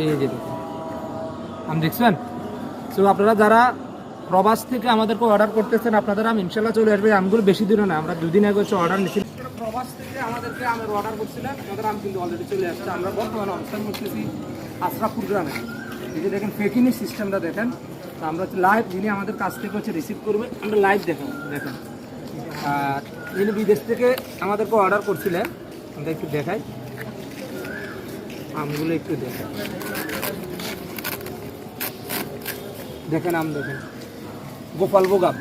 এই যে দেখুন। আম দেখছেন? সো আপনারা যারা প্রবাস থেকে আমাদেরকে অর্ডার করতেছেন, আপনাদের আম ইনশাল্লাহ চলে আসবে। আমগুলো বেশি দিনও না, আমরা দুদিন আগে হচ্ছে অর্ডার নিয়েছিলাম। প্রবাস থেকে আমাদেরকে আমের অর্ডার করছিলেন আমাদের আম কিন্তু অলরেডি চলে আসছে। আমরা বর্তমানে অবস্থান করতেছি আশরাফপুর গ্রামে। এই যে দেখেন পেকিনি সিস্টেমটা দেখেন। তো আমরা হচ্ছে লাইভ যিনি আমাদের কাছ থেকে হচ্ছে রিসিভ করবে, আমরা লাইভ দেখেন দেখেন। আর যিনি বিদেশ থেকে আমাদেরকে অর্ডার করছিলেন, আমরা একটু দেখাই। আমগুলো একটু দেখেন। দেখেন আম দেখেন। গোপাল বোগাম।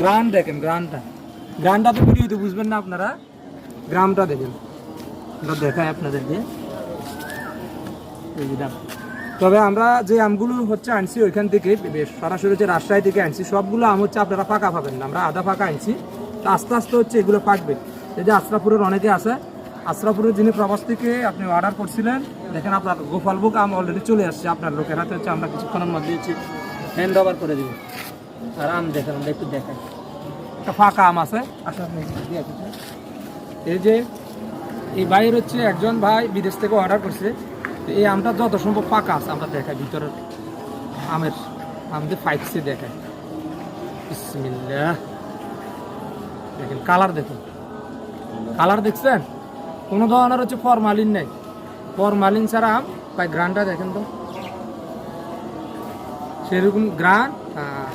গ্রান দেখেন, গ্রানটা। গ্রানটা তো ভিডিওতে বুঝবেন না আপনারা। গ্রামটা দেখেন। দেখাই আপনাদেরকে। তবে আমরা যে আমগুলো হচ্ছে আনছি ওইখান থেকে সরাসরি হচ্ছে রাজশাহী থেকে আনছি। সবগুলো আম হচ্ছে আপনারা ফাঁকা পাবেন না। আমরা আধা ফাঁকা আনছি। আস্তে আস্তে হচ্ছে এগুলো পাকবে এই যে আশরাপুরের অনেকে আছে আশরাপুরের যিনি প্রবাস থেকে আপনি অর্ডার করছিলেন, দেখেন আপনার গোপালভোগ আম অলরেডি চলে আসছে আপনার লোকের হাতে, হচ্ছে আমরা কিছুক্ষণের মধ্যে হচ্ছে হ্যান্ড ওভার করে দিব। আর আম দেখেন, আমরা একটু দেখেন একটা ফাঁকা আম আছে। আপনি এই যে, এই ভাইয়ের হচ্ছে একজন ভাই বিদেশ থেকে অর্ডার করছে। এই আমটা যত সম্ভব ফাঁকা আছে, আমরা দেখাই ভিতরের আমের, আম আমাদের ফাইটসে দেখাই। বিসমিল্লাহ। দেখেন কালার দেখুন। কালার দেখছেন? কোনো ধরনের হচ্ছে ফরমালিন নেই। ফরমালিন ছাড়া আম, ভাই গ্রানটা দেখেন তো। সেরকম গ্রান আর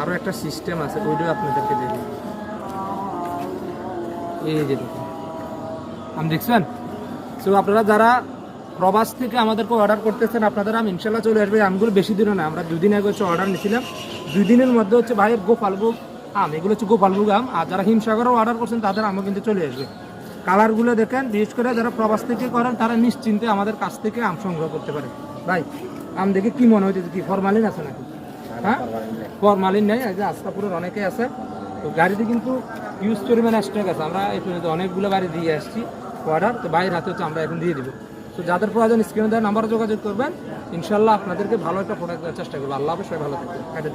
আরও একটা সিস্টেম আছে, ওইটাও আপনাদেরকে দেখি এই যে দেখুন। আমি দেখছেন? সো আপনারা যারা প্রবাস থেকে আমাদেরকে অর্ডার করতেছেন, আপনাদের আম ইনশাল্লাহ চলে আসবে। আমগুলো বেশি দিনও না, আমরা দুদিন আগে হচ্ছে অর্ডার নিয়েছিলাম। দুই দিনের মধ্যে হচ্ছে ভাইয়ের গোপালভোগ আম, এগুলো হচ্ছে গোপালভোগ আম। আর যারা হিমসাগরও অর্ডার করছেন, তাদের আমও কিন্তু চলে আসবে। কালারগুলো দেখেন বিশেষ করে যারা প্রবাস থেকে করেন তারা নিশ্চিন্তে আমাদের কাছ থেকে আম সংগ্রহ করতে পারে। ভাই আম দেখে কি মনে হইতেছে? কি ফরমালিন আছে নাকি? হ্যাঁ? ফরমালিন নেই। যে আস্তাপুরের অনেকে আছে তো গাড়িতে কিন্তু ইউজ পরিমাণ স্টক আছে। আমরা এই পর্যন্ত অনেকগুলো বাড়ি দিয়ে আসছি অর্ডার তো বাইরের হাতে হচ্ছে আমরা এখন দিয়ে দিব। তো যাদের প্রয়োজন স্ক্রিনে দেওয়ার নাম্বারে যোগাযোগ করবেন। ইনশাল্লাহ আপনাদেরকে ভালো একটা প্রোডাক্ট দেওয়ার চেষ্টা করব। আল্লাহ অবশ্যই ভালো থাকবে কেটে